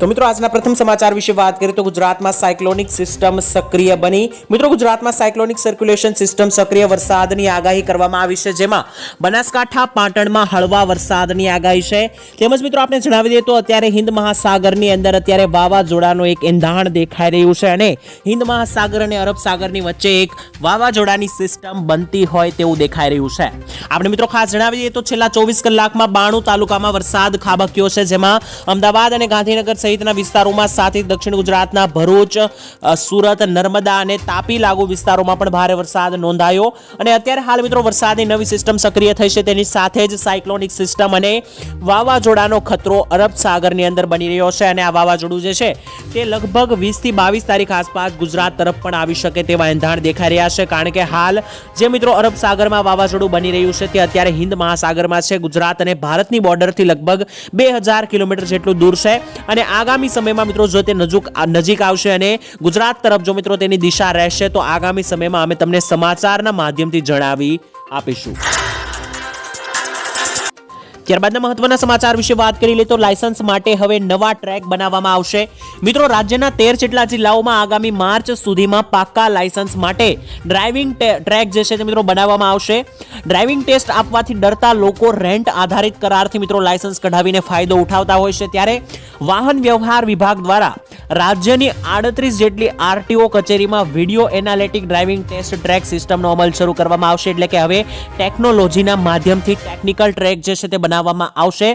તો મિત્રો, આજના પ્રથમ સમાચાર વિશે વાત કરીએ તો ગુજરાતમાં સાયક્લોનિક સિસ્ટમ સક્રિય બની. મિત્રો, ગુજરાતમાં સાયક્લોનિક સર્ક્યુલેશન સિસ્ટમ સક્રિય વરસાદની આગાહી કરવામાં આવી છે, જેમાં બનાસકાંઠા, પાટણમાં હળવા વરસાદની આગાહી છે. તેમજ મિત્રો આપણે જણાવી દઈએ તો અત્યારે હિન્દ મહાસાગરની અંદર અત્યારે વાવાઝોડાનું એક એંધાણ દેખાઈ રહ્યું છે અને હિન્દ મહાસાગર અને અરબ સાગરની વચ્ચે એક વાવાઝોડાની સિસ્ટમ બનતી હોય તેવું દેખાઈ રહ્યું છે. આપણે મિત્રો, ખાસ જણાવી દઈએ તો છેલ્લા ચોવીસ કલાકમાં બાણું તાલુકામાં વરસાદ ખાબક્યો છે, જેમાં અમદાવાદ અને ગાંધીનગર સહિતના વિસ્તારોમાં સાથે દક્ષિણ ગુજરાતના ભરૂચ સુરત, નર્મદા અને તાપી લાગુ વિસ્તારોમાં પણ ભારે વરસાદ નોંધાયો. અને અત્યારે હાલ મિત્રો વરસાદની નવી સિસ્ટમ સક્રિય થઈ છે. તેની સાથે જ સાયક્લોનિક સિસ્ટમ અને વાવાઝોડાનો ખતરો અરબ સાગરની અંદર બની રહ્યો છે અને આ વાવાઝોડું જે છે તે લગભગ વીસથી બાવીસ તારીખ આસપાસ ગુજરાત તરફ પણ આવી શકે તેવા એંધાણ દેખાઈ રહ્યા છે. કારણ કે હાલ જે મિત્રો અરબ સાગરમાં વાવાઝોડું બની રહ્યું છે તે અત્યારે હિન્દ મહાસાગરમાં છે. ગુજરાત અને ભારતની બોર્ડરથી લગભગ બે હજાર કિલોમીટર જેટલું દૂર છે અને આગામી સમયમાં મિત્રો જો તે નજીક નજીક આવશે અને ગુજરાત તરફ જો મિત્રો તેની દિશા રહેશે, તો આગામી સમયમાં અમે તમને સમાચારના માધ્યમથી જણાવી આપીશું. ત્યારબાદના મહત્વના સમાચાર વિશે વાત કરી લે તો લાયસન્સ માટે હવે નવા ટ્રેક બનાવવામાં આવશે. મિત્રો, રાજ્યના તેર જેટલા જિલ્લાઓમાં આગામી માર્ચ સુધીમાં પાક્કા લાયસન્સ માટે ડ્રાઇવિંગ ટ્રેક જે છે તે મિત્રો બનાવવામાં આવશે. ડ્રાઇવિંગ ટેસ્ટ આપવાથી ડરતા લોકો રેન્ટ આધારિત કરારથી મિત્રો લાયસન્સ કઢાવીને ફાયદો ઉઠાવતા હોય છે. ત્યારે વાહન વ્યવહાર વિભાગ દ્વારા રાજ્યની આડત્રીસ જેટલી આરટીઓ કચેરીમાં video analytic driving test track સિસ્ટમનો અમલ શરૂ કરવામાં આવશે. એટલે કે હવે ટેકનોલોજીના માધ્યમથી ટેકનિકલ ટ્રેક જે છે તે બનાવવામાં આવશે.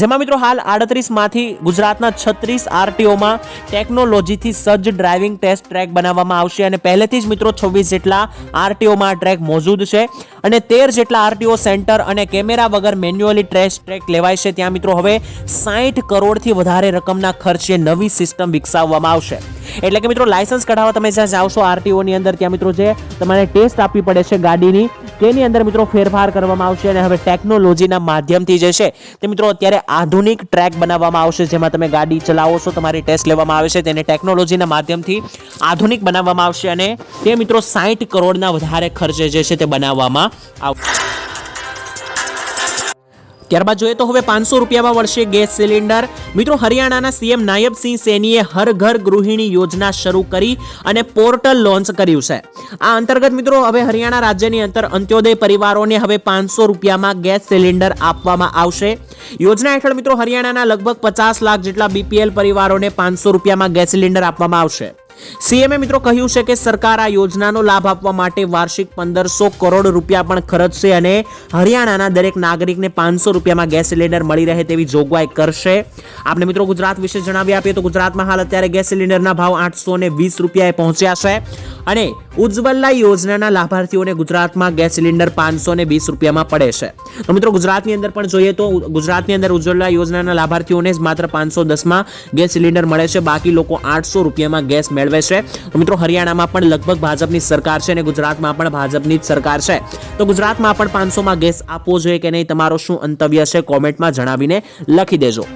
જેમાં મિત્રો હાલ આડત્રીસમાંથી ગુજરાતના છત્રીસ આરટીઓમાં ટેકનોલોજીથી સજ્જ ડ્રાઇવિંગ ટેસ્ટ ટ્રેક બનાવવામાં આવશે અને પહેલેથી જ મિત્રો છવ્વીસ જેટલા આરટીઓમાં ટ્રેક મોજૂદ છે. અને તેર જેટલા આરટીઓ સેન્ટર અને કેમેરા વગર મેન્યુઅલી ટેસ્ટ ટ્રેક લેવાય છે. ત્યાં મિત્રો હવે સાઠ કરોડથી વધારે રકમના ખર્ચે નવી સિસ્ટમ વિકસાવવામાં આવશે. એટલે કે મિત્રો લાયસન્સ કઢાવવા તમે જ્યાં જાઓ છો આરટીઓની અંદર, ત્યાં મિત્રો જે તમારે ટેસ્ટ આપવી પડે છે ગાડીની, તેની અંદર મિત્રો ફેરફાર કરવામાં આવશે અને હવે ટેકનોલોજીના માધ્યમથી જે છે તે મિત્રો, અત્યારે આધુનિક ટ્રેક બનાવવામાં આવશે, જેમાં તમે ગાડી ચલાવો છો, તમારી ટેસ્ટ લેવામાં આવે છે, તેને ટેકનોલોજીના માધ્યમથી આધુનિક બનાવવામાં આવશે અને તે મિત્રો સાઠ કરોડના વધારે ખર્ચે જે છે તે બનાવવામાં આવશે. ત્યારબાદ જોઈએ તો હવે પાંચસો રૂપિયામાં મળશે ગેસ સિલિન્ડર. મિત્રો, હરિયાણાના સીએમ નાયબસિંહ સૈનીએ હર ઘર ગૃહિણી યોજના શરૂ કરી અને પોર્ટલ લોન્ચ કર્યું છે. આ અંતર્ગત મિત્રો, હવે હરિયાણા રાજ્યની અંતર અંત્યોદય પરિવારોને હવે પાંચસો રૂપિયામાં ગેસ સિલિન્ડર આપવામાં આવશે. યોજના હેઠળ મિત્રો, હરિયાણાના લગભગ પચાસ લાખ જેટલા બીપીએલ પરિવારોને પાંચસો રૂપિયામાં ગેસ સિલિન્ડર આપવામાં આવશે. સીએમએ મિત્રો કહ્યું છે કે સરકાર આ યોજનાનો લાભ આપવા માટે વાર્ષિક પંદરસો કરોડ રૂપિયા પણ ખર્ચશે અને હરિયાણાના દરેક નાગરિકને પાંચસો રૂપિયામાં ગેસ સિલિન્ડર મળી રહે તેવી જોગવાઈ કરશે. આપણે મિત્રો ગુજરાત વિશે જણાવી આપીએ તો ગુજરાતમાં હાલ અત્યારે ગેસ સિલિન્ડરના ભાવ આઠસો ને વીસ રૂપિયાએ પહોંચ્યા છે અને ઉજ્જવલા યોજનાના લાભાર્થીઓને ગુજરાતમાં ગેસ સિલિન્ડર પાંચસો ને વીસ રૂપિયામાં પડે છે. તો મિત્રો ગુજરાતની અંદર પણ જોઈએ તો ગુજરાતની અંદર ઉજ્જવલા યોજનાના લાભાર્થીઓને જ માત્ર પાંચસો દસમાં ગેસ સિલિન્ડર મળે છે. બાકી લોકો આઠસો રૂપિયામાં ગેસ મેળવે છે. તો મિત્રો, હરિયાણામાં પણ લગભગ ભાજપની સરકાર છે અને ગુજરાતમાં પણ ભાજપની જ સરકાર છે. તો ગુજરાતમાં પણ પાંચસોમાં ગેસ આપવો જોઈએ કે નહીં? તમારો શું અંતવ્ય છે? કોમેન્ટમાં જણાવીને લખી દેજો.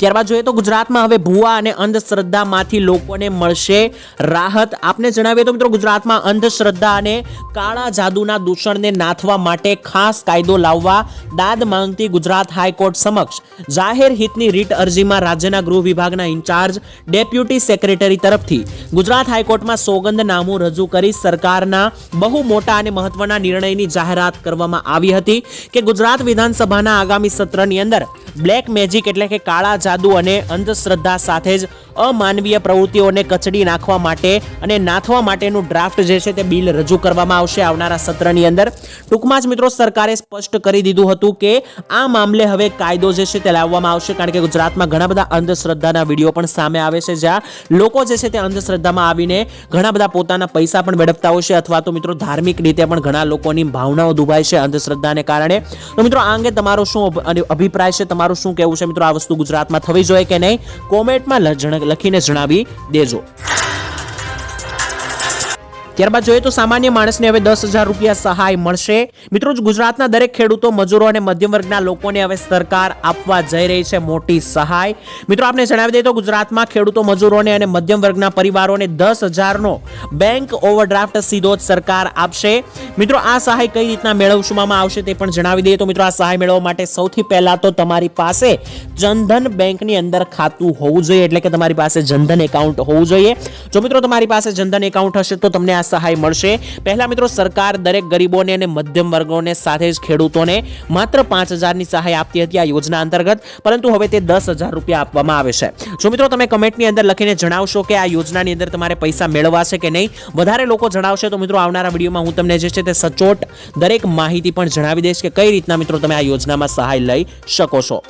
ત્યારબાદ જોઈએ તો ગુજરાતમાં હવે ભુવા અને અંધશ્રદ્ધામાંથી લોકોને મળશે રાહત. આપને જણાવીએ તો મિત્રો ગુજરાતમાં અંધશ્રદ્ધા અને કાળા જાદુના દૂષણને નાથવા માટે ખાસ કાયદો લાવવા દાદ માંગતી ગુજરાત હાઈકોર્ટ સમક્ષ. જાહેર હિતની રીટ અરજીમાં રાજ્યના ગૃહ વિભાગના ઇન્ચાર્જ, ડેપ્યુટી સેક્રેટરી તરફથી ગુજરાત હાઈકોર્ટમાં સોગંદનામું રજૂ કરી સરકારના બહુ મોટા અને મહત્વના નિર્ણયની જાહેરાત કરવામાં આવી હતી કે ગુજરાત વિધાનસભાના આગામી સત્રની અંદર બ્લેક મેજિક એટલે કે કાળા જાદુ અને અંધશ્રદ્ધા સાથે જ અમાનવીય પ્રવૃત્તિઓને કચડી નાખવા માટે અને નાથવા માટેનું ડ્રાફ્ટ જે છે તે બિલ રજૂ કરવામાં આવશે આવનારા સત્રની અંદર. ટૂંકમાં જ મિત્રો, સરકારે સ્પષ્ટ કરી દીધું હતું કે આ મામલે હવે કાયદો જે છે તે લાવવામાં આવશે, કારણ કે ગુજરાતમાં ઘણા બધા અંધશ્રદ્ધાના વીડિયો પણ સામે આવે છે, જ્યાં લોકો જે છે તે અંધશ્રદ્ધામાં આવીને ઘણા બધા પોતાના પૈસા પણ વેડફતા હોય છે, અથવા તો મિત્રો ધાર્મિક રીતે પણ ઘણા લોકોની ભાવનાઓ દુભાય છે અંધશ્રદ્ધાને કારણે. તો મિત્રો, આ અંગે તમારો શું અભિપ્રાય છે? તમારું શું કહેવું છે? મિત્રો, આ વસ્તુ ગુજરાતમાં થવી જોઈએ કે નહીં? કોમેન્ટમાં લખીને જણાવી દેજો. ત્યારબાદ જોઈએ તો સામાન્ય માણસને હવે દસ હજાર રૂપિયા સહાય મળશે. મિત્રો ગુજરાતના દરેક ખેડૂતો, મજૂરો અને મધ્યમ વર્ગના લોકોને હવે સરકાર આપવા જઈ રહી છે મોટી સહાય. મિત્રો, આપને જણાવી દઈએ તો ગુજરાતમાં ખેડૂતો, મજૂરોને અને મધ્યમ વર્ગના પરિવારોને દસ હજારનો બેંક ઓવરડ્રાફ્ટ સીધો જ સરકાર આપશે. મિત્રો, આ સહાય કઈ રીતના મેળવવામાં આવશે તે પણ જણાવી દઈએ તો મિત્રો, આ સહાય મેળવવા માટે સૌથી પહેલા તો તમારી પાસે જનધન બેંકની અંદર ખાતું હોવું જોઈએ. એટલે કે તમારી પાસે જનધન એકાઉન્ટ હોવું જોઈએ. જો મિત્રો, તમારી પાસે જનધન એકાઉન્ટ હશે તો તમને આ સહાય મળશે. પહેલા મિત્રો સરકાર દરેક ગરીબોને અને મધ્યમ વર્ગોને સાથે જ ખેડૂતોને માત્ર પાંચ હજારની સહાય આપતી હતી આ યોજના અંતર્ગત, પરંતુ હવે તે દસ હજાર રૂપિયા આપવામાં આવે છે. જો મિત્રો તમે કમેન્ટની અંદર લખીને જણાવશો કે આ યોજનાની અંદર તમારે પૈસા મેળવાશે કે નહીં, વધારે લોકો જણાવશે તો મિત્રો આવનારા વિડીયોમાં હું તમને જે છે તે સચોટ દરેક માહિતી પણ જણાવી દઈશ કે કઈ રીતના મિત્રો તમે આ યોજનામાં સહાય લઈ શકો છો.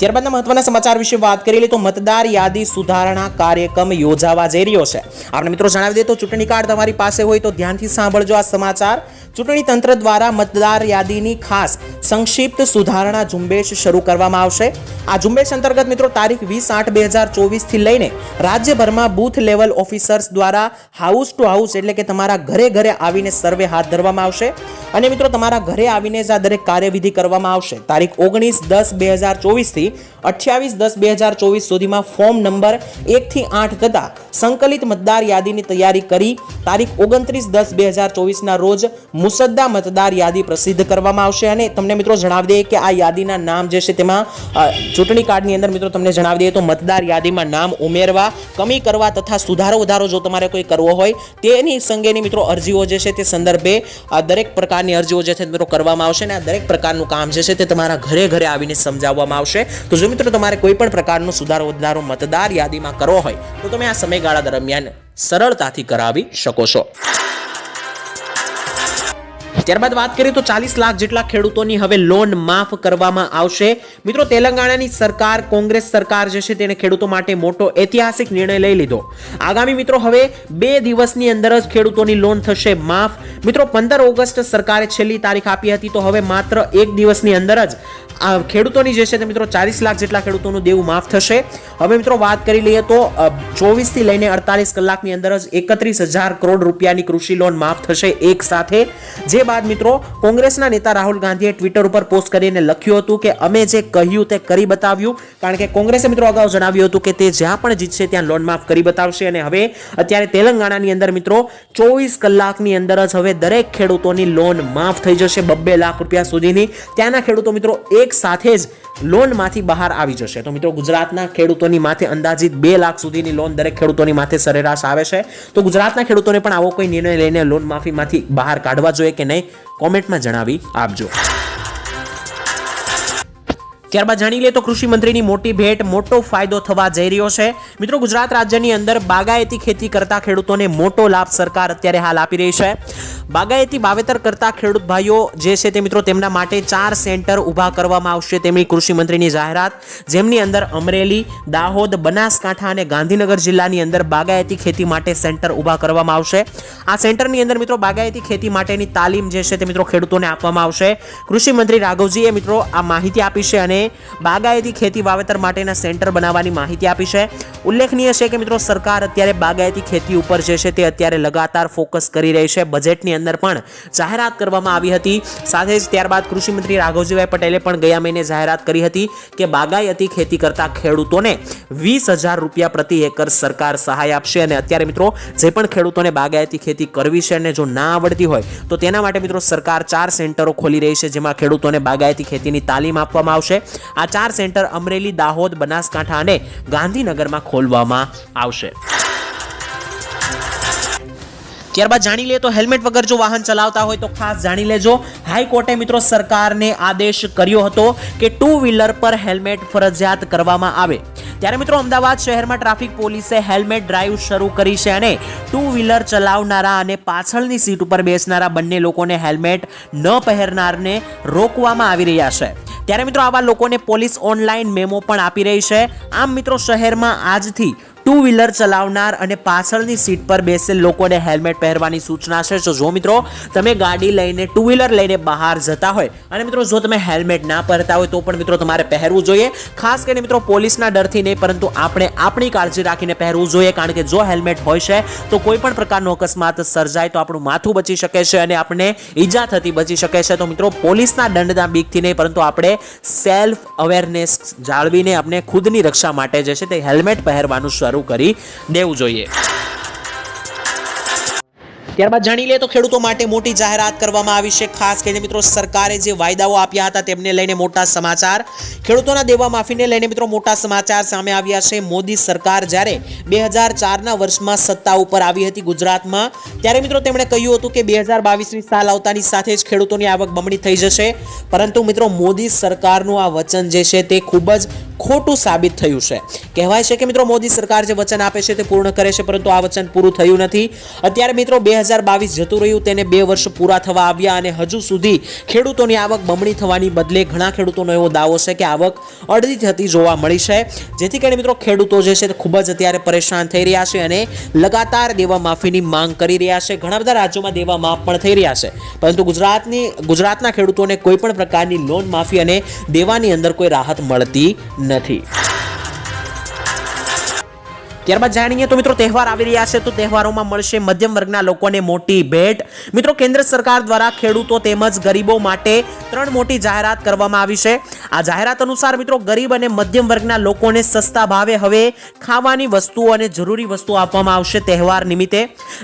ત્યારબાદના મહત્વના સમાચાર વિશે વાત કરી લઈએ તો મતદાર યાદી સુધારણા કાર્યક્રમ યોજાવા જઈ રહ્યો છે. આપણે મિત્રો જણાવી દઈએ તો ચૂંટણી કાર્ડ તમારી પાસે હોય તો ધ્યાનથી સાંભળજો આ સમાચાર. ચૂંટણી તંત્ર દ્વારા મતદાર યાદીની ખાસ સંક્ષિપ્ત સુધારણા ઝુંબેશ શરૂ કરવામાં આવશે. આ ઝુંબેશ અંતર્ગત મિત્રો તારીખ વીસ આઠ બે હજાર ચોવીસથી લઈને રાજ્યભરમાં બૂથ લેવલ ઓફિસર્સ દ્વારા હાઉસ ટુ હાઉસ એટલે કે તમારા ઘરે ઘરે આવીને સર્વે હાથ ધરવામાં આવશે. અને મિત્રો તમારા ઘરે આવીને જ આ દરેક કાર્યવિધિ કરવામાં આવશે. તારીખ ઓગણીસ દસ બે હજાર ચોવીસથી અઠ્યાવીસ દસ બે હજાર ચોવીસ સુધીમાં ફોર્મ નંબર એકથી આઠ તથા સંકલિત મતદાર યાદીની તૈયારી કરી તારીખ ઓગણત્રીસ દસ બે હજાર ચોવીસના રોજ મુસદ્દા મતદાર યાદી પ્રસિદ્ધ કરવામાં આવશે. અને તમને મિત્રો જણાવી દઈએ કે આ યાદીના નામ જે છે તેમાં ચૂંટણી કાર્ડની અંદર મિત્રો તમને જણાવી દઈએ તો મતદાર યાદીમાં નામ ઉમેરવા, કમી કરવા તથા સુધારો વધારો જો તમારે કોઈ કરવો હોય તેની સંગેની મિત્રો અરજીઓ જે છે તે સંદર્ભે દરેક પ્રકારની અરજીઓ જે છે મિત્રો કરવામાં આવશે. અને આ દરેક પ્રકારનું કામ જે છે તે તમારા ઘરે ઘરે આવીને સમજાવવામાં આવશે. તો જો મિત્રો તમારે કોઈ પણ પ્રકારનો સુધારો વધારો મતદાર યાદીમાં કરવો હોય, તો તમે આ સમયગાળા દરમિયાન સરળતાથી કરાવી શકો છો. ત્યારબાદ વાત કરીએ તો ચાલીસ લાખ જેટલા ખેડૂતોની હવે લોન માફ કરવામાં આવશે. મિત્રો, તેલંગાણાની સરકાર, કોંગ્રેસ સરકાર જે છે તેને ખેડૂતો માટે મોટો ઐતિહાસિક નિર્ણય લઈ લીધો. આગામી મિત્રો, હવે બે દિવસની અંદર જ ખેડૂતોની લોન થશે માફ. મિત્રો, પંદર ઓગસ્ટ સરકારે છેલ્લી તારીખ આપી હતી, તો હવે માત્ર એક દિવસની અંદર જ આ ખેડૂતોની જે છે તે મિત્રો ચાલીસ લાખ જેટલા ખેડૂતોનું દેવું માફ થશે. હવે મિત્રો, વાત કરી લઈએ તો ચોવીસથી લઈને અડતાલીસ કલાકની અંદર જ એકત્રીસ હજાર કરોડ રૂપિયાની કૃષિ લોન માફ થશે એક સાથે. જે બાદ મિત્રો, કોંગ્રેસના નેતા રાહુલ ગાંધીએ ટ્વિટર ઉપર પોસ્ટ કરીને લખ્યું હતું કે, અમે જે કહ્યું તે કરી બતાવ્યું. કારણ કે કોંગ્રેસે મિત્રો અગાઉ જણાવ્યું હતું કે, તે જ્યાં પણ જીતશે ત્યાં લોન માફ કરી બતાવશે. અને હવે અત્યારે તેલંગાણાની અંદર મિત્રો, ચોવીસ કલાકની અંદર જ હવે દરેક ખેડૂતોની લોન માફ થઈ જશે બબ્બે લાખ રૂપિયા સુધીની. ત્યાંના ખેડૂતો મિત્રો એક સાથે જ લોનમાંથી બહાર આવી જશે. તો મિત્રો ગુજરાતના ખેડૂતોની માથે અંદાજિત બે લાખ સુધીની લોન દરેક ખેડૂતોની માથે સરેરાશ આવે છે. તો ગુજરાતના ખેડૂતોને પણ આવો કોઈ નિર્ણય લઈને લોન માફીમાંથી બહાર કાઢવા જોઈએ કે નહીં? કોમેન્ટમાં જણાવી આપજો. ત્યારબાદ જાણી લે તો કૃષિ મંત્રીની મોટી ભેટ મોટો ફાયદો થવા જઈ રહ્યો છે. મિત્રો, ગુજરાત રાજ્યની અંદર બાગાયતી ખેતી કરતા ખેડૂતોને મોટો લાભ સરકાર અત્યારે હાલ આપી રહી છે. બાગાયતી વાવેતર કરતા ખેડૂત ભાઈઓ જે છે તે મિત્રો તેમના માટે ચાર સેન્ટર ઊભા કરવામાં આવશે તેમની કૃષિ મંત્રીની જાહેરાત. જેમની અંદર અમરેલી, દાહોદ, બનાસકાંઠા અને ગાંધીનગર જિલ્લાની અંદર બાગાયતી ખેતી માટે સેન્ટર ઊભા કરવામાં આવશે. આ સેન્ટરની અંદર મિત્રો બાગાયતી ખેતી માટેની તાલીમ જે છે તે મિત્રો ખેડૂતોને આપવામાં આવશે. કૃષિ મંત્રી રાઘવજીએ મિત્રો આ માહિતી આપી છે અને બાગાયતી ખેતી વાવેતર માટેના સેન્ટર બનાવવાની માહિતી આપી છે. ઉલ્લેખનીય છે કે મિત્રો, સરકાર અત્યારે બાગાયતી ખેતી ઉપર જે છે તે અત્યારે લગાતાર ફોકસ કરી રહી છે. બજેટની અંદર પણ જાહેરાત કરવામાં આવી હતી. સાથે જ ત્યારબાદ કૃષિમંત્રી રાઘવજીભાઈ પટેલે પણ ગયા મહિને જાહેરાત કરી હતી કે બાગાયતી ખેતી કરતા ખેડૂતોને વીસ હજાર રૂપિયા પ્રતિ એકર સરકાર સહાય આપશે. અને અત્યારે મિત્રો, જે પણ ખેડૂતોને બાગાયતી ખેતી કરવી છે અને જો ના આવડતી હોય, તો તેના માટે મિત્રો સરકાર ચાર સેન્ટરો ખોલી રહી છે જેમાં ખેડૂતોને બાગાયતી ખેતીની તાલીમ આપવામાં આવશે. આ ચાર સેન્ટર અમરેલી, દાહોદ, બનાસકાંઠા અને ગાંધીનગરમાં ખોલવામાં આવશે. ત્યારબાદ જાણી લઈએ તો હેલ્મેટ વગર જો વાહન ચલાવતા હોય તો ખાસ જાણી લેજો. હાઈકોર્ટે મિત્રો સરકારને આદેશ કર્યો હતો કે ટુ વ્હીલર પર હેલ્મેટ ફરજિયાત કરવામાં આવે. ત્યારે મિત્રો અમદાવાદ શહેરમાં ટ્રાફિક પોલીસે હેલ્મેટ ડ્રાઈવ શરૂ કરી છે અને ટુ વ્હીલર ચલાવનારા અને પાછળની સીટ ઉપર બેસનારા બંને લોકોને હેલ્મેટ ન પહેરનારને રોકવામાં આવી રહ્યા છે. ત્યારે મિત્રો આવા લોકોને પોલીસ ઓનલાઈન મેમો પણ આપી રહી છે. આમ મિત્રો શહેરમાં આજથી ટુ વ્હીલર ચલાવનાર અને પાછળની સીટ પર બેસેલ લોકોને હેલ્મેટ પહેરવાની સૂચના છે. તો જો મિત્રો, તમે ગાડી લઈને ટુ વ્હીલર લઈને બહાર જતા હોય, અને મિત્રો જો તમે હેલ્મેટ ના પહેરતા હોય તો પણ મિત્રો તમારે પહેરવું જોઈએ. ખાસ કરીને મિત્રો પોલીસના ડરથી નહીં, પરંતુ આપણે આપણી કાળજી રાખીને પહેરવું જોઈએ, કારણ કે જો હેલ્મેટ હોય છે, તો કોઈ પણ પ્રકારનો અકસ્માત સર્જાય તો આપણું માથું બચી શકે છે અને આપણે ઈજા થતી બચી શકે છે. તો મિત્રો, પોલીસના દંડના બીકથી નહીં, પરંતુ આપણે સેલ્ફ અવેરનેસ જાળવીને આપણે ખુદની રક્ષા માટે જે છે તે હેલ્મેટ પહેરવાનું શરૂ કરી દેવું જોઈએ. ત્યારબાદ જાણી લે તો ખેડૂતો માટે મોટી જાહેરાત કરવામાં આવી છે. ખાસ કરીને મિત્રો સરકારે જે વાયદાઓ આપ્યા હતા તેમને લઈને મોટા સમાચાર. ખેડૂતોના દેવા માફીને લઈને મિત્રો મોટા સમાચાર સામે આવ્યા છે. મોદી સરકાર જ્યારે બે હજાર ચારના વર્ષમાં સત્તા ઉપર આવી હતી ગુજરાતમાં, ત્યારે મિત્રો તેમણે કહ્યું હતું કે બે હજાર બાવીસની સાલ આવતાની સાથે જ ખેડૂતોની આવક બમણી થઈ જશે. પરંતુ મિત્રો મોદી સરકારનું આ વચન જે છે તે ખૂબ જ ખોટું સાબિત થયું છે. કહેવાય છે કે મિત્રો મોદી સરકાર જે વચન આપે છે તે પૂર્ણ કરે છે, પરંતુ આ વચન પૂરું થયું નથી. અત્યારે મિત્રો બે હજાર બાવીસ જતું રહ્યું તેને બે વર્ષ પૂરા થવા આવ્યા અને હજુ સુધી ખેડૂતોની આવક બમણી થવાની બદલે ઘણા ખેડૂતોનો એવો દાવો છે કે આવક અડધી થતી જોવા મળી છે. જેથી કરીને મિત્રો ખેડૂતો જે છે તે ખૂબ જ અત્યારે પરેશાન થઈ રહ્યા છે અને લગાતાર દેવા માફીની માંગ કરી રહ્યા છે. ઘણા બધા રાજ્યોમાં દેવા માફ પણ થઈ રહ્યા છે. પરંતુ ગુજરાતની, ગુજરાતના ખેડૂતોને કોઈ પણ પ્રકારની લોન માફી અને દેવાની અંદર કોઈ રાહત મળતી નથી. ત્યારબાદ જાણીએ તો મિત્રો તહેવાર આવી રહ્યા છે તો તહેવારોમાં મળશે મધ્યમ વર્ગના લોકોને મોટી ભેટ. મિત્રો કેન્દ્ર સરકાર દ્વારા ખેડૂતો તેમજ ગરીબો માટે ત્રણ મોટી જાહેરાત કરવામાં આવી છે. આ જાહેરાત અનુસાર મિત્રો ગરીબ અને મધ્યમ વર્ગના લોકોને સસ્તા ભાવે હવે ખાવાની વસ્તુઓ અને જરૂરી વસ્તુઓ આપવામાં આવશે તહેવાર નિમિત્તે.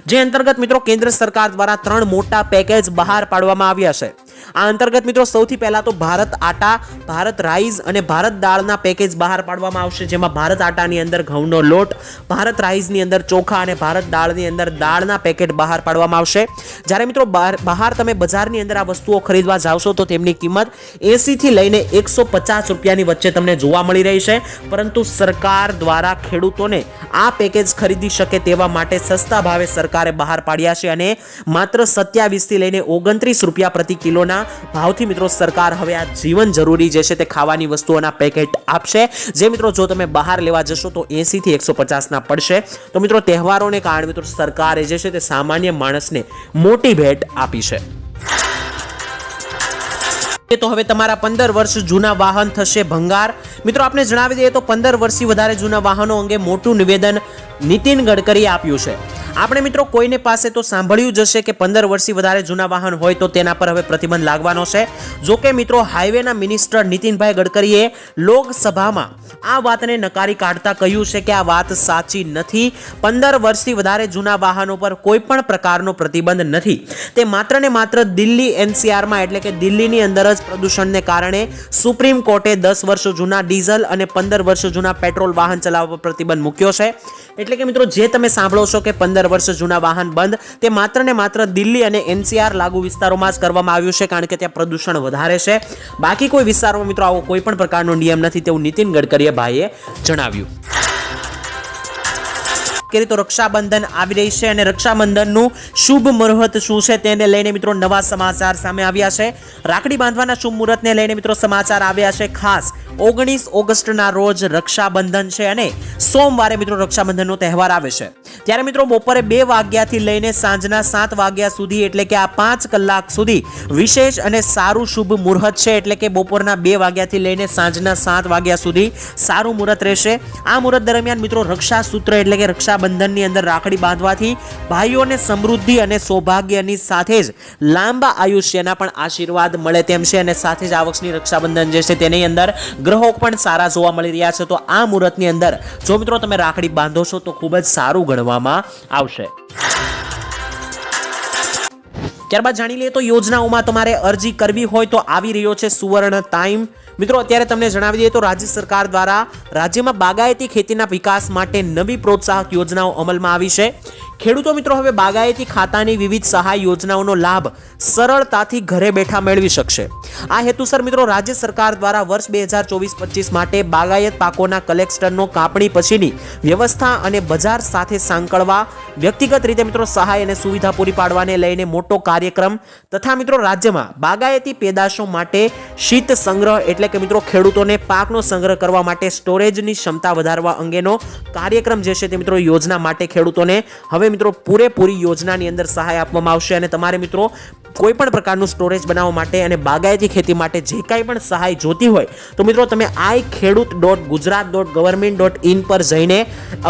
જે અંતર્ગત મિત્રો કેન્દ્ર સરકાર દ્વારા ત્રણ મોટા પેકેજ બહાર પાડવામાં આવ્યા છે. આ અંતર્ગત મિત્રો સૌથી પહેલા તો ભારત આટા, ભારત રાઈસ અને ભારત દાળના પેકેજ બહાર પાડવામાં આવશે, જેમાં ભારત આટાની અંદર ઘઉંનો લોટ, ભારત રાઈસની અંદર ચોખા અને ભારત દાળની અંદર દાળના પેકેટ બહાર પાડવામાં આવશે. જ્યારે મિત્રો બહાર તમે બજારની અંદર આ વસ્તુઓ ખરીદવા જાવશો તો તેમની કિંમત એંસીથી લઈને એકસો પચાસ રૂપિયાની વચ્ચે તમને જોવા મળી રહી છે. પરંતુ સરકાર દ્વારા ખેડૂતોને આ પેકેજ ખરીદી શકે તેવા માટે સસ્તા ભાવે સરકારે બહાર પાડ્યા છે અને માત્ર સત્યાવીસથી લઈને ઓગણત્રીસ રૂપિયા પ્રતિ કિલોના ભાવથી મિત્રો સરકાર હવે આ જીવન જરૂરી જે છે તે ખાવાની વસ્તુઓના પેકેટ આપશે. જે મિત્રો જો તમે બહાર લેવા જશો તો એંસીથી એકસો પચાસના પડશે. તો મિત્રો તહેવારોને કારણે મિત્રો સરકારે જે છે તે સામાન્ય માણસને મોટી ભેટ આપી છે. તો હવે તમારા પંદર વર્ષ જૂના વાહન થશે ભંગાર. મિત્રો આપણે જણાવી દઈએ તો પંદર વર્ષથી વધારે જૂના વાહનો અંગે મોટું નિવેદન નીતિન ગડકરીએ આપ્યું છે. આપણે મિત્રો કોઈને પાસે તો સાંભળ્યું જ હશે કે પંદર વર્ષથી વધારે જૂના વાહન હોય તો તેના પર હવે પ્રતિબંધ લાગવાનો છે. જો કે મિત્રો, હાઈવેના મિનિસ્ટર નીતિનભાઈ ગડકરીએ લોકસભામાં આ વાતને નકારી કાઢતા કહ્યું છે કે આ વાત સાચી નથી. પંદર વર્ષથી વધારે જૂના વાહનો પર કોઈ પણ પ્રકારનો પ્રતિબંધ નથી. તે માત્ર ને માત્ર દિલ્હી એનસીઆરમાં, એટલે કે દિલ્હીની અંદર જ પ્રદૂષણને કારણે સુપ્રીમ કોર્ટે દસ વર્ષ જૂના ડીઝલ અને પંદર વર્ષ જૂના પેટ્રોલ વાહન ચલાવવા પર પ્રતિબંધ મૂક્યો છે. એટલે કે મિત્રો, જે તમે સાંભળો છો કે પંદર વર્ષ જૂના વાહન બંધ. તે માત્ર ને માત્ર દિલ્હી અને એનસીઆર લાગુ વિસ્તારોમાં જ કરવામાં આવ્યું છે, કારણ કે ત્યાં પ્રદૂષણ વધારે છે. બાકી કોઈ વિસ્તારોમાં મિત્રો આવો કોઈ પણ પ્રકારનો નિયમ નથી, તેવું નીતિન ગડકરીએ ભાઈએ જણાવ્યું. કરી તો રક્ષાબંધન આવી રહી છે અને રક્ષાબંધનનું શુભ મુહૂર્ત શું છે તેને લઈને મિત્રો નવા સમાચાર સામે આવ્યા છે. રાખડી બાંધવાના શુભ મુહૂર્તને લઈને મિત્રો સમાચાર આવ્યા છે. ખાસ ઓગણીસ ઓગસ્ટના રોજ રક્ષાબંધન છે અને સોમવારે મિત્રો રક્ષાબંધનનો તહેવાર આવે છે. ત્યારે મિત્રો બપોરે બે વાગ્યાથી લઈને સાંજના સાત વાગ્યા સુધી એટલે કે આ પાંચ કલાક સુધી વિશેષ અને સારું શુભ મુહૂર્ત છે એટલે કે બપોરના બે વાગ્યાથી લઈને સાંજના સાત વાગ્યા સુધી સારું મુહૂર્ત રહેશે. આ મુહૂર્ત દરમિયાન મિત્રો રક્ષા સૂત્ર એટલે કે રક્ષાબંધનની અંદર રાખડી બાંધવાથી ભાઈઓને સમૃદ્ધિ અને સૌભાગ્યની સાથે જ લાંબા આયુષ્યના પણ આશીર્વાદ મળે તેમ છે અને સાથે જ આ રક્ષાબંધન જે છે તેની અંદર ગ્રહો પણ સારા જોવા મળી રહ્યા છે. તો આ મુહૂર્તની અંદર જો મિત્રો તમે રાખડી બાંધો છો તો ખૂબ જ સારું ગણવામાં આવશે. ત્યારબાદ જાણી લઈએ તો યોજનાઓમાં તમારે અરજી કરવી હોય તો આવી રહ્યો છે સુવર્ણ ટાઈમ. મિત્રો, અત્યારે તમને જણાવી દઈએ તો રાજ્ય સરકાર દ્વારા રાજ્યમાં બાગાયતી ખેતીના વિકાસ માટે નવી પ્રોત્સાહક યોજનાઓ અમલમાં આવી છે. ખેડૂતો મિત્રો, હવે બાગાયતી ખાતાની વિવિધ સહાય યોજનાઓનો લાભ સરળતાથી ઘરે બેઠા મેળવી શકશે. આ હેતુસર મિત્રો, રાજ્ય સરકાર દ્વારા વર્ષ બે હજાર ચોવીસ પચીસ માટે બાગાયત પાકોના કલેક્શનનો કાપણી પછીની વ્યવસ્થા અને બજાર સાથે સાંકળવા, વ્યક્તિગત રીતે મિત્રો સહાય અને સુવિધા પૂરી પાડવાને લઈને મોટો કાર્યક્રમ તથા મિત્રો રાજ્યમાં બાગાયતી પેદાશો માટે શીત સંગ્રહ એટલે કે મિત્રો ખેડૂતોને પાકનો સંગ્રહ કરવા માટે સ્ટોરેજની ક્ષમતા વધારવા અંગેનો કાર્યક્રમ જે છે તે મિત્રો યોજના માટે ખેડૂતોને હવે મિત્રો, પૂરેપૂરી યોજનાની અંદર સહાય આપવામાં આવશે અને તમારે મિત્રો કોઈ પણ પ્રકારનું સ્ટોરેજ બનાવવા માટે અને બાગાયતી ખેતી માટે જે કાંઈ પણ સહાય જોતી હોય, તો મિત્રો તમે I Khedut dot Gujarat dot government dot in પર જઈને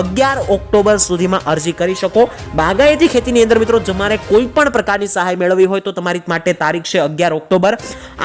અગિયાર ઓક્ટોબર સુધીમાં અરજી કરી શકો. બાગાયતી ખેતીની અંદર મિત્રો, તમારે કોઈ પણ પ્રકારની સહાય મેળવવી હોય તો તમારી માટે તારીખ છે અગિયાર ઓક્ટોબર.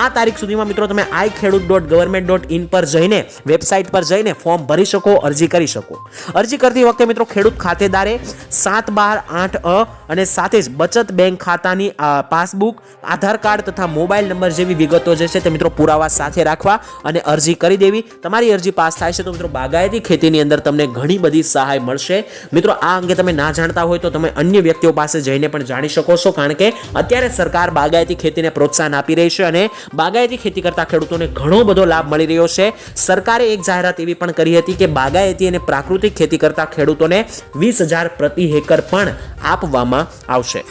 આ તારીખ સુધીમાં મિત્રો તમે I Khedut dot government dot in પર જઈને વેબસાઇટ પર જઈને ફોર્મ ભરી શકો, અરજી કરી શકો. અરજી કરતી વખતે મિત્રો ખેડૂત ખાતેદારે સાત બાર આઠ અ અને સાથે જ બચત બેંક ખાતાની પાસબુક, આધાર કાર્ડ તથા મોબાઈલ નંબર જેવી વિગતો જે છે તે મિત્રો પુરાવા સાથે રાખવા અને અરજી કરી દેવી. તમારી અરજી પાસ થાય છે તો મિત્રો બાગાયતી ખેતીની અંદર તમને ઘણી બધી સહાય મળશે. મિત્રો, આ અંગે તમે ના જાણતા હોય તો તમે અન્ય વ્યક્તિઓ પાસે જઈને પણ જાણી શકો છો, કારણ કે અત્યારે સરકાર બાગાયતી ખેતીને પ્રોત્સાહન આપી રહી છે અને બાગાયતી ખેતી કરતા ખેડૂતોને ઘણો બધો લાભ મળી રહ્યો છે. સરકારે એક જાહેરાત એવી પણ કરી હતી કે બાગાયતી અને પ્રાકૃતિક ખેતી કરતા ખેડૂતોને વીસ હજાર પ્રતિ હેકર પણ આપવામાં આવશે.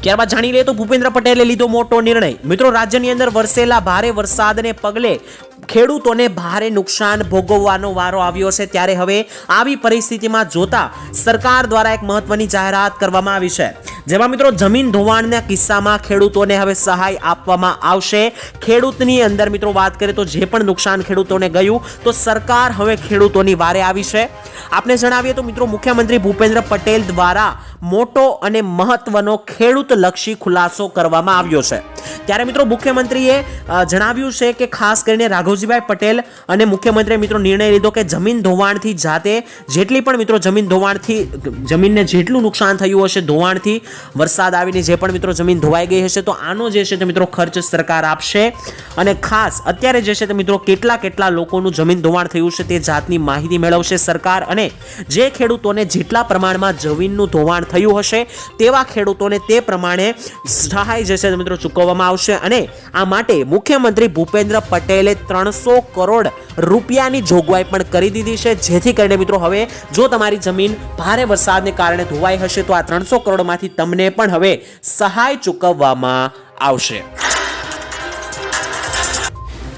ત્યારબાદ જાણી લઈએ તો ભૂપેન્દ્ર પટેલે લીધો મોટો નિર્ણય. મિત્રો, રાજ્યની અંદર વરસેલા ભારે વરસાદને પગલે ખેડૂતોને ભારે નુકસાન ભોગવવાનો વારો આવ્યો છે ત્યારે હવે આવી પરિસ્થિતિમાં જોતા સરકાર દ્વારા એક મહત્વની જાહેરાત કરવામાં આવી છે. જેમાં મિત્રો જમીન ધોવાણના કિસ્સામાં ખેડૂતોને હવે સહાય આપવામાં આવશે. ખેડૂતની અંદર મિત્રો વાત કરીએ તો જે પણ નુકસાન ખેડૂતોને ગયું તો સરકાર હવે ખેડૂતોની વારે આવી છે. આપને જણાવીએ તો મિત્રો મુખ્યમંત્રી ભૂપેન્દ્ર પટેલ દ્વારા મોટો અને મહત્વનો ખેડૂત લક્ષી ખુલાસો કરવામાં આવ્યો છે. ત્યારે મિત્રો મુખ્યમંત્રીએ જણાવ્યું છે કે ખાસ કરીને રાઘવજીભાઈ પટેલ અને મુખ્યમંત્રીએ મિત્રો નિર્ણય લીધો કે જમીન ધોવાણથી જાતે જેટલી પણ મિત્રો જમીન ધોવાણથી, જમીનને જેટલું નુકસાન થયું હશે ધોવાણથી, વરસાદ આવીને જે પણ મિત્રો જમીન ધોવાઈ ગઈ હશે, તો આનો જે છે તે મિત્રો ખર્ચ સરકાર આપશે. અને ખાસ અત્યારે જે છે તે મિત્રો કેટલા કેટલા લોકોનું જમીન ધોવાણ થયું છે તે જાતની માહિતી મેળવશે સરકાર અને જે ખેડૂતોને જેટલા પ્રમાણમાં જમીનનું ધોવાણ થયું હશે તેવા ખેડૂતોને તે પ્રમાણે સહાય જે છે મિત્રો ચૂકવવામાં આવશે. અને આ માટે મુખ્યમંત્રી ભૂપેન્દ્ર પટેલે ત્રણસો કરોડ રૂપિયાની જોગવાઈ પણ કરી દીધી છે. જેથી કરીને મિત્રો હવે જો તમારી જમીન ભારે વરસાદને કારણે ધોવાઈ હશે, તો આ ત્રણસો કરોડમાંથી તમને પણ હવે સહાય ચૂકવવામાં આવશે.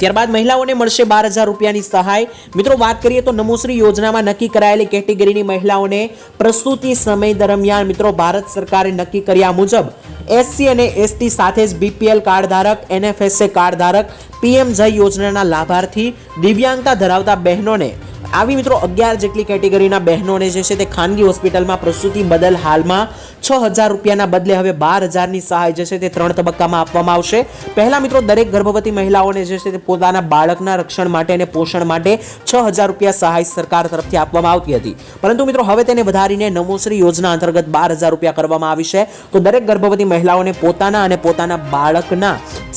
ત્યારબાદ મહિલાઓને મળશે બાર હજાર રૂપિયાની સહાય. મિત્રો, વાત કરીએ તો નમોશ્રી યોજનામાં નક્કી કરાયેલી કેટેગરીની મહિલાઓને પ્રસૂતિ સમય દરમિયાન મિત્રો ભારત સરકારે નક્કી કર્યા મુજબ એસસી અને એસટી સાથે જ બીપીએલ કાર્ડ ધારક એનએફએસએ કાર્ડ ધારક પીએમ જય યોજનાના લાભાર્થી દિવ્યાંગતા ધરાવતા બહેનોને આવી મિત્રો અગિયાર જેટલી કેટેગરીના બહેનોને જે છે તે ખાનગી હોસ્પિટલમાં પ્રસૂતિ બદલ હાલમાં છ હજાર રૂપિયાના બદલે હવે બાર હજારની સહાય જે છે તે ત્રણ તબક્કામાં આપવામાં આવશે. પહેલા મિત્રો દરેક ગર્ભવતી મહિલાઓને જે છે તે પોતાના બાળકના રક્ષણ માટે અને પોષણ માટે છ હજાર રૂપિયા સહાય સરકાર તરફથી આપવામાં આવતી હતી. પરંતુ મિત્રો હવે તેને વધારીને નમોશ્રી યોજના અંતર્ગત બાર હજાર રૂપિયા કરવામાં આવી છે. તો દરેક ગર્ભવતી મહિલાઓને પોતાના અને પોતાના બાળકના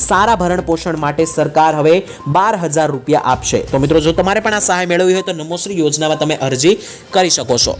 સારા ભરણ પોષણ માટે સરકાર હવે બાર હજાર રૂપિયા આપશે. તો મિત્રો જો તમારે પણ આ સહાય મેળવવી હોય તો નમોશ્રી યોજનામાં તમે અરજી કરી શકો છો.